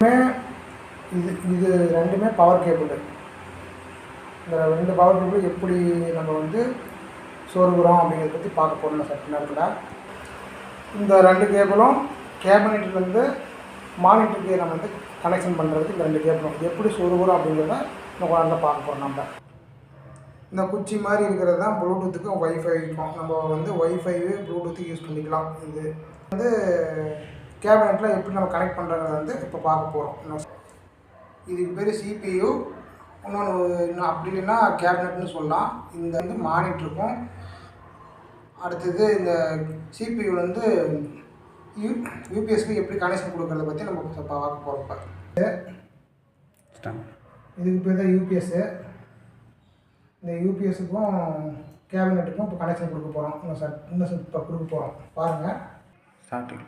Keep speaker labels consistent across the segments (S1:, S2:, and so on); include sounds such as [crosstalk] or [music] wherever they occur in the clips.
S1: இது இது ரெண்டுமே பவர் கேபிள் இந்த ரெண்டு பவர் கேபிள் எப்படி நம்ம வந்து சொருகுறோம் அப்படிங்கிறத பற்றி பார்க்க போகிறோம் சற்று நேரத்தில். இந்த ரெண்டு கேபிளும் கேபினெட்லேருந்து மானிட்டருக்கு நம்ம வந்து கனெக்ஷன் பண்ணுறதுக்கு இந்த ரெண்டு கேபிளும் எப்படி சொருகுறோம் அப்படிங்கிறத நம்ம நல்லா பார்க்க போகிறோம் நம்ம. இந்த குச்சி மாதிரி இருக்கிறது தான் ப்ளூடூத்துக்கும் ஒய்ஃபைக்கும் நம்ம வந்து ஒய்ஃபைவே ப்ளூடூத்து யூஸ் பண்ணிக்கலாம். இது வந்து கேபினெட்டில் எப்படி நம்ம கனெக்ட் பண்ணுறது வந்து இப்போ பார்க்க போகிறோம் இதுக்கு பேர் சிபியு இன்னொன்று இன்னும் அப்படி இல்லைன்னா கேபினெட்னு சொல்லலாம். இந்த வந்து மானிட்டருக்கும் அடுத்தது இந்த சிபியு வந்து யூ யூபிஎஸ்க்கு எப்படி கனெக்ஷன் கொடுக்கறத பற்றி நம்ம பார்க்க போகிறோம் இப்போ. இதுக்கு பேர் தான் யூபிஎஸ்ஸு இந்த யூபிஎஸ்ஸுக்கும் கேபினெட்டுக்கும் இப்போ கனெக்ஷன் கொடுக்க போகிறோம் இன்னும் சார் இன்னும் இப்போ கொடுக்க போகிறோம் பாருங்கள்
S2: ஸ்டார்டிங்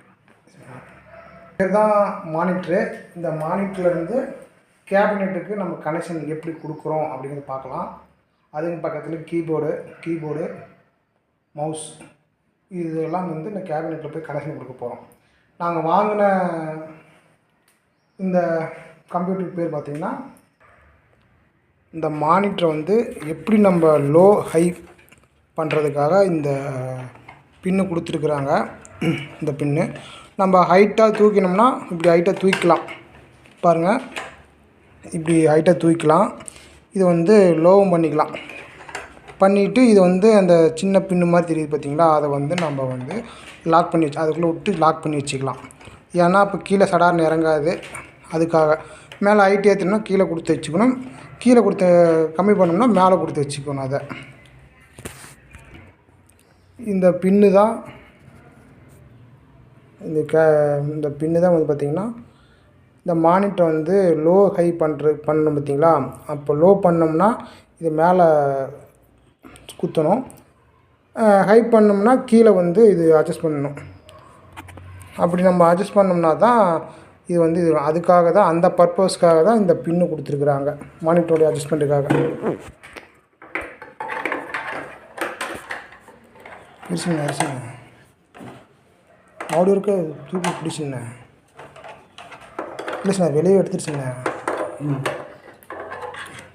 S1: இதுதான் மானிட்ரு இந்த மானிட்டர்லேருந்து கேபினெட்டுக்கு நம்ம கனெக்ஷன் எப்படி கொடுக்குறோம் அப்படிங்கிறத பார்க்கலாம். அதுக்கு பக்கத்தில் கீபோர்டு கீபோர்டு மவுஸ் இதெல்லாம் வந்து இந்த கேபினெட்டில் போய் கனெக்ஷன் கொடுக்க போகிறோம் நாங்கள் வாங்கின இந்த கம்ப்யூட்டர் பேர் பார்த்திங்கன்னா இந்த மானிட்டரை வந்து எப்படி நம்ம லோ ஹை பண்ணுறதுக்காக இந்த பின்னு கொடுத்துருக்குறாங்க. இந்த பின்னு நம்ம ஹைட்டாக தூக்கினோம்னா இப்படி ஹைட்டாக தூக்கிக்கலாம். பாருங்கள் இப்படி ஹைட்டாக தூக்கிக்கலாம். இது வந்து லோவும் பண்ணிக்கலாம். பண்ணிவிட்டு இது வந்து அந்த சின்ன பின்னு மாதிரி தெரியுது பார்த்திங்களா அதை வந்து நம்ம வந்து லாக் பண்ணி வச்சு அதுக்குள்ளே விட்டு லாக் பண்ணி வச்சுக்கலாம். ஏன்னா இப்போ கீழே சடார்னு இறங்காது. அதுக்காக. மேலே ஹைட் ஏற்றணும்னா கீழே கொடுத்து வச்சுக்கணும். கீழே கொடுத்து கம்மி பண்ணோம்னா மேலே கொடுத்து வச்சுக்கணும் அதை. இந்த பின்னு தான் இந்த கே இந்த பின்னு தான் வந்து பார்த்திங்கன்னா இந்த மானிட்டர் வந்து லோ ஹை பண்ணுற பண்ணணும் பார்த்தீங்களா? அப்போ லோ பண்ணோம்னா இது மேலே குத்தணும். ஹை பண்ணோம்னா கீழே வந்து இது அட்ஜஸ்ட் பண்ணணும். அப்படி நம்ம அட்ஜஸ்ட் பண்ணோம்னா தான் இது வந்து இது அதுக்காக தான் அந்த பர்பஸ்க்காக தான் இந்த பின்னு கொடுத்துருக்குறாங்க மானிட்டருடைய அட்ஜஸ்ட்மெண்ட்டுக்காக. இருச்சுங்க இருச்சுங்க ஆடியோ இருக்க தூக்கி பிடிச்சுங்க இல்லை சார் வெளியே எடுத்துருச்சுங்க
S2: ம்.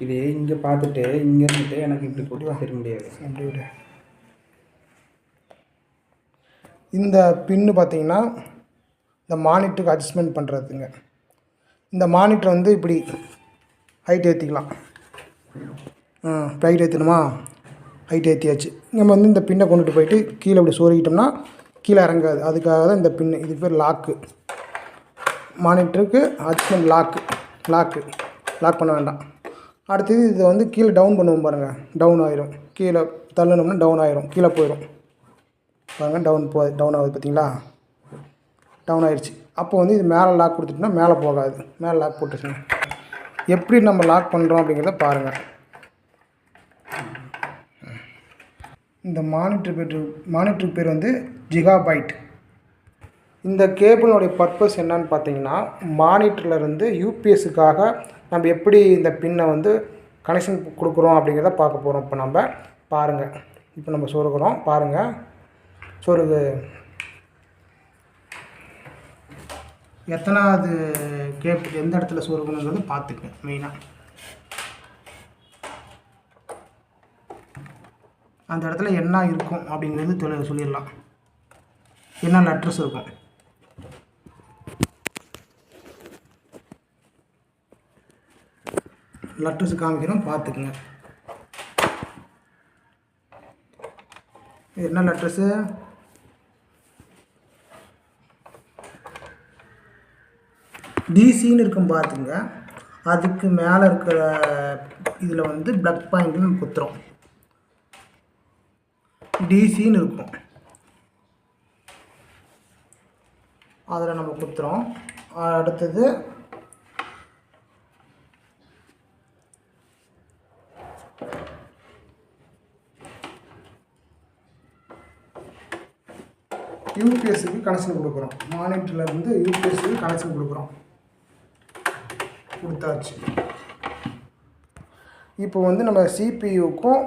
S2: இது இங்கே பார்த்துட்டு இங்கே இருந்துட்டு எனக்கு இப்படி போட்டு தெரிய முடியாது.
S1: அப்படி விடு. இந்த பின்னு பார்த்தீங்கன்னா இந்த மானிட்டருக்கு அட்ஜஸ்ட்மெண்ட் பண்ணுறதுங்க இந்த மானிட்டர் வந்து இப்படி ஹைட் ஏற்றிக்கலாம் ஹைட் ஏற்றணுமா ஹைட் ஏற்றியாச்சு நம்ம வந்து இந்த பின்னை கொண்டுட்டு போயிட்டு கீழே இப்படி சொருகிட்டோம்னா கீழே இறங்காது. அதுக்காக தான் இந்த பின்னு. இது பேர் லாக்கு. மானிட்டருக்கு அட்ஜஸ்ட்மெண்ட் லாக்கு. லாக்கு. லாக் பண்ண வேண்டாம். அடுத்தது இதை வந்து கீழே டவுன் பண்ணுவோம் பாருங்கள் டவுன் ஆயிரும். கீழே தள்ளணும்னா டவுன் ஆயிரும். கீழே போயிடும் பாருங்கள் டவுன் போ டவுன் ஆகுது பார்த்தீங்களா? டவுன் ஆயிடுச்சு அப்போ வந்து இது மேலே லாக் கொடுத்துட்டுனா மேலே போகாது. மேலே லாக் போட்டுச்சுங்க எப்படி நம்ம லாக் பண்ணுறோம் அப்படிங்கிறத பாருங்கள் இந்த மானிட்டர் பேர் மானிட்டர் பேர் வந்து ஜிகாபைட். இந்த கேபிளுடைய பர்பஸ் என்னன்னு பார்த்தீங்கன்னா மானிட்டரில் இருந்து யூபிஎஸ்க்காக நம்ம எப்படி இந்த பின்னை வந்து கனெக்ஷன் கொடுக்குறோம் அப்படிங்கிறத பார்க்க போகிறோம் இப்போ நம்ம பாருங்கள் இப்போ நம்ம சொருகிறோம். பாருங்கள் சொருகு. எத்தனாவது கேப் எந்த இடத்துல சொருகணுங்கிறது பார்த்துக்க மெயினாக அந்த இடத்துல என்ன இருக்கும் அப்படிங்கிறது தெளி சொல்லிடலாம். என்ன லெட்டர்ஸ் இருக்கும்? லெட்டர்ஸ் காமிக்கிறோம் பார்த்துக்குங்க. என்ன லெட்டர்ஸு டிசின்னு இருக்கும் பார்த்துங்க அதுக்கு மேலே இருக்கிற இதில் வந்து ப்ளக் பாயிண்ட்னு குத்துறோம் டிசின்னு இருக்கும். அதில் நம்ம கொடுத்துறோம். அடுத்தது யூபிஎஸ்சுக்கு கனெக்ஷன் கொடுக்குறோம். மானிட்டரில் வந்து யூபிஎஸ்சுக்கு கனெக்ஷன் கொடுக்குறோம். கொடுத்தாச்சு. இப்போ வந்து நம்ம சிபியுக்கும்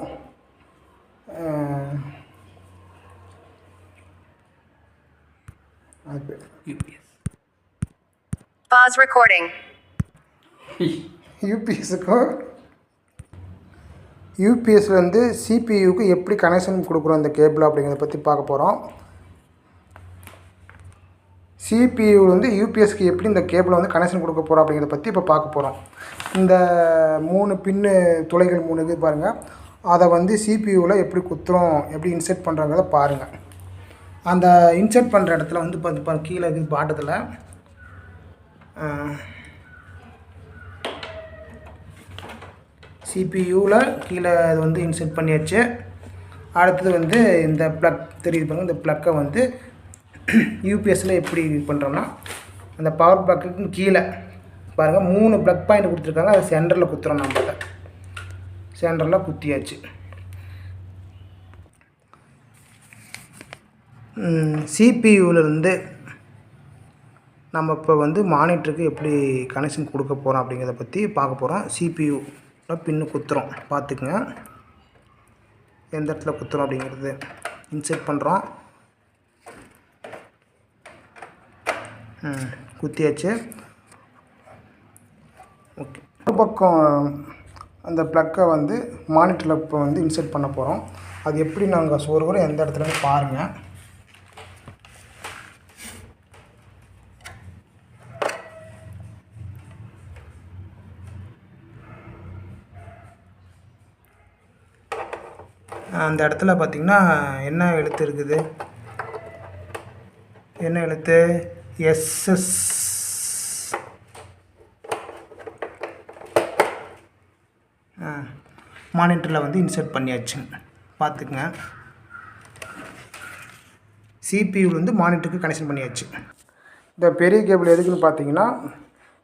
S2: யூபிஎஸ்
S3: Pause recording. [laughs]
S1: யூபிஎஸ்ஸுக்கும் யூபிஎஸ்லேருந்து சிபியூக்கு எப்படி கனெக்ஷன் கொடுக்குறோம் இந்த கேபிள் அப்படிங்கிறத பற்றி பார்க்க போகிறோம் CPU வந்து யூபிஎஸ்க்கு எப்படி இந்த கேபிளை வந்து கனெக்ஷன் கொடுக்க போகிறோம் அப்படிங்கிறத பற்றி இப்போ பார்க்க போகிறோம் இந்த மூணு பின்னு துளைகள் மூணு இது பாருங்கள் அதை வந்து சிபியூவில் எப்படி குத்துறோம் எப்படி இன்செர்ட் பண்ணுறங்கிறத பாருங்கள் அந்த இன்செர்ட் பண்ணுற இடத்துல வந்து பார்த்து பாருங்க கீழே இருக்குது பாட்டத்தில். சிபியூவில் கீழே அது வந்து இன்செர்ட் பண்ணியாச்சு. அடுத்தது வந்து இந்த ப்ளக் தெரியுது பாருங்க இந்த ப்ளக்கை வந்து யூபிஎஸ்சில் எப்படி இது பண்ணுறோம்னா அந்த பவர் ப்ளக்குக்கு கீழே பாருங்கள் மூணு ப்ளக் பாயிண்ட் கொடுத்துருக்காங்க அதை சென்டரில் குத்துறோம் நம்ம சென்டரில் குத்தியாச்சு. சிபியூலேருந்து நம்ம இப்போ வந்து மானிட்டருக்கு எப்படி கனெக்ஷன் கொடுக்க போகிறோம் அப்படிங்கிறத பற்றி பார்க்க போகிறோம் சிபியூவில் பின்னு குத்துறோம். பார்த்துக்குங்க. எந்த இடத்துல குத்துறோம் அப்படிங்கிறது இன்செர்ட் பண்ணுறோம் குத்தியாச்சு. ஓகே. ஒரு பக்கம் அந்த ப்ளக்கை வந்து மானிட்டரில் இப்போ வந்து இன்செர்ட் பண்ண போகிறோம் அது எப்படி நாங்கள் சோறுகிறோம் எந்த இடத்துலன்னு பாருங்கள் அந்த இடத்துல பார்த்திங்கன்னா என்ன எழுத்து இருக்குது? என்ன எழுத்து? எஸ்எஸ் மானிட்டரில் வந்து இன்சர்ட் பண்ணியாச்சுங்க. பார்த்துக்குங்க. சிபியூவில் வந்து மானிட்டருக்கு கனெக்ஷன் பண்ணியாச்சு. இந்த பெரிய கேபிள் எதுக்குன்னு பார்த்தீங்கன்னா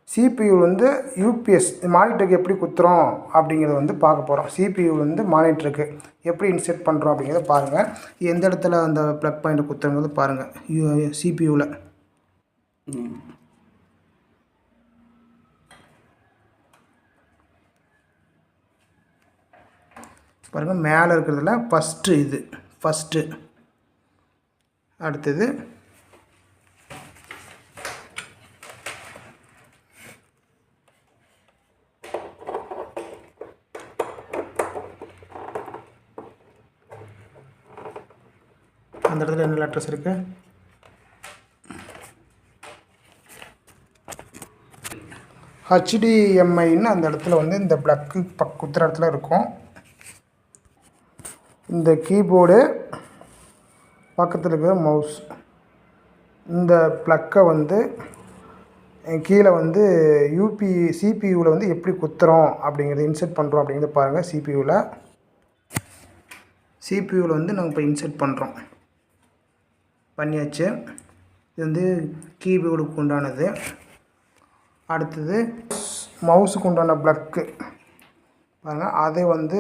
S1: சிபியூ வந்து யூபிஎஸ் மானிட்டருக்கு எப்படி குத்துறோம் அப்படிங்கிறத வந்து பார்க்க போகிறோம் சிபியூ வந்து மானிட்டருக்கு எப்படி இன்செர்ட் பண்ணுறோம் அப்படிங்கிறத பாருங்கள் எந்த இடத்துல அந்த ப்ளக் பாயிண்ட் குத்துறங்கிறது பாருங்கள் யூ சிபியூவில் பாருங்கள் மேலே இருக்கிறதுல ஃபஸ்ட்டு இது. ஃபஸ்ட்டு அடுத்தது அந்த இடத்துல என்ன லெட்டர்ஸ் இருக்கு? ஹச்டிஎம்ஐன்னு அந்த இடத்துல வந்து இந்த ப்ளக்கு பக் குத்துற இடத்துல இருக்கும். இந்த கீபோர்டு பக்கத்தில் இருக்கிற மவுஸ் இந்த ப்ளக்கை வந்து கீழே வந்து யூபி சிபியூவில் வந்து எப்படி குத்துறோம் அப்படிங்கிறத இன்செர்ட் பண்ணுறோம் அப்படிங்கிறத பாருங்கள் சிபியூவில் சிபியூவில் வந்து நாங்கள் இப்போ இன்செர்ட் பண்ணுறோம் பண்ணியாச்சு. இது வந்து கீபோர்டுக்கு உண்டானது. அடுத்தது மவுஸுக்கு உண்டான ப்ளக்கு. பாருங்கள் அதை வந்து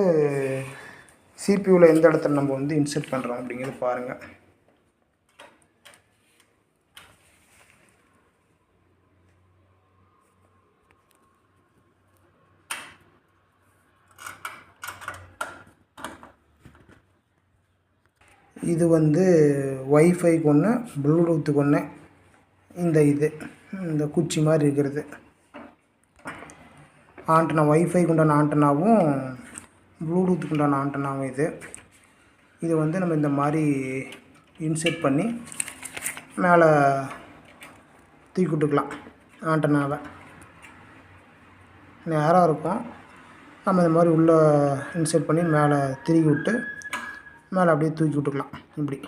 S1: சிபியூவில் எந்த இடத்துல நம்ம வந்து இன்செர்ட் பண்ணுறோம் அப்படிங்கிறது பாருங்கள் இது வந்து ஒய்ஃபைக்கு ஒன்று ப்ளூடூத்துக்கு ஒன்று இந்த இது இந்த குச்சி மாதிரி இருக்கிறது. ஆண்டனா ஒய்ஃபைக்கு உண்டான ஆண்டனாவும் ப்ளூடூத்துக்கு உண்டான ஆண்டனாவும் இது. இது வந்து நம்ம இந்த மாதிரி இன்செர்ட் பண்ணி மேலே தூக்கி விட்டுக்கலாம் ஆண்டனாவை. நேராக இருக்கும். நம்ம இந்த மாதிரி உள்ளே இன்செர்ட் பண்ணி மேலே திருகி விட்டு மேலே அப்படியே தூக்கி விட்டுக்கலாம். இப்படி.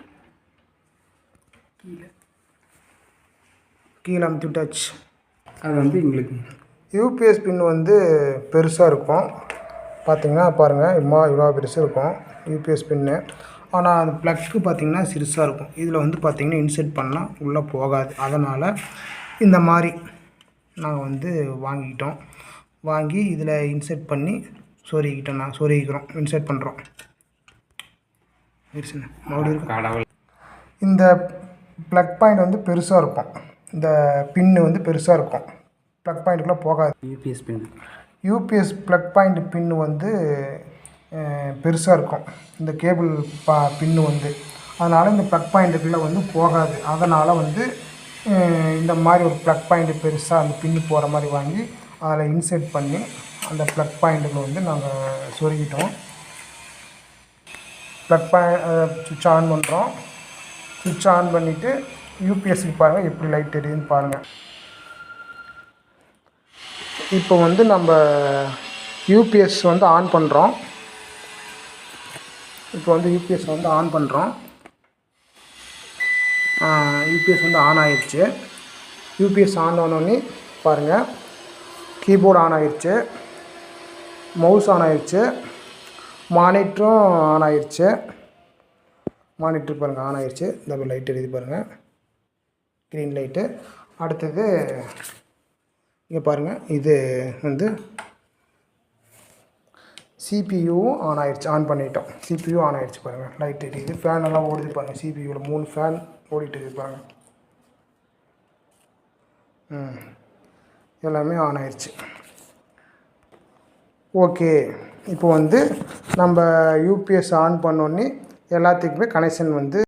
S1: கீழே. அமுத்தி விட்டாச்சு.
S2: அது வந்து எங்களுக்கு
S1: யூபிஎஸ் பின் வந்து பெருசாக இருக்கும். பார்த்தீங்கன்னா பாருங்கள் இம்மா இவ்வளோ பெருசு இருக்கும். யூபிஎஸ் பின்னு ஆனால் அந்த ப்ளக்கு பார்த்தீங்கன்னா சிறுசாக இருக்கும். இதில் வந்து பார்த்தீங்கன்னா இன்செர்ட் பண்ணால் உள்ளே போகாது. அதனால் இந்த மாதிரி நாங்கள் வந்து வாங்கிக்கிட்டோம். வாங்கி இதில் இன்செர்ட் பண்ணி சொருகிக்கிட்டோம். நான் சொருகிக்கிறோம். இன்செர்ட் பண்ணுறோம் இருச்சுண்ணே மறுபடியும்
S2: கடவுள்.
S1: இந்த ப்ளக் பாயிண்ட் வந்து பெருசாக இருக்கும். இந்த பின்னு வந்து பெருசாக இருக்கும். ப்ளக் பாயிண்ட்டுக்குள்ளே போகாது.
S2: UPS pin
S1: UPS plug point pin வந்து பெருசாக இருக்கும். இந்த கேபிள் பா பின்னு வந்து. அதனால் இந்த ப்ளக் பாயிண்ட்டுக்குள்ளே வந்து போகாது. அதனால் வந்து இந்த மாதிரி ஒரு ப்ளக் பாயிண்ட் பெருசாக அந்த பின்னு போகிற மாதிரி வாங்கி அதில் இன்செர்ட் பண்ணி அந்த ப்ளக் பாயிண்ட்டுக்கு வந்து நாங்கள் சொருகிட்டோம். ப்ளக் பா சுவிட்ச் ஆன் பண்ணுறோம் சுவிட்ச் ஆன் பண்ணிவிட்டு யூபிஎஸ்சி பாருங்கள் எப்படி லைட் எரியுதுன்னு பாருங்கள் இப்போ வந்து நம்ம யூபிஎஸ் வந்து ஆன் பண்ணுறோம் இப்போ வந்து யூபிஎஸ் வந்து ஆன் பண்ணுறோம் யூபிஎஸ் வந்து ஆன் ஆயிடுச்சு யூபிஎஸ் ஆன் ஆனோடனே பாருங்கள் கீபோர்டு ஆன் ஆயிடுச்சு மவுஸ் ஆன் ஆயிடுச்சு மானிட்டரும் ஆன் ஆயிடுச்சு மானிட்டர் பாருங்கள் ஆன் ஆயிடுச்சு இந்த லைட் எழுதி பாருங்கள் க்ரீன் லைட்டு அடுத்தது இங்கே பாருங்கள் இது வந்து சிபியூவும் ஆன் ஆயிடுச்சு ஆன் பண்ணிட்டோம். சிபியூ ஆன் ஆயிடுச்சு பாருங்கள் லைட் எரியுது ஃபேன் எல்லாம் ஓடுது பாருங்கள் சிபியூவில் மூணு ஃபேன் ஓடிட்டு இருக்குது பாருங்கள் ம். எல்லாமே ஆன் ஆயிடுச்சு ஓகே இப்போ வந்து நம்ம யூபிஎஸ் ஆன் பண்ணோன்னே எல்லாத்துக்குமே கனெக்ஷன் வந்து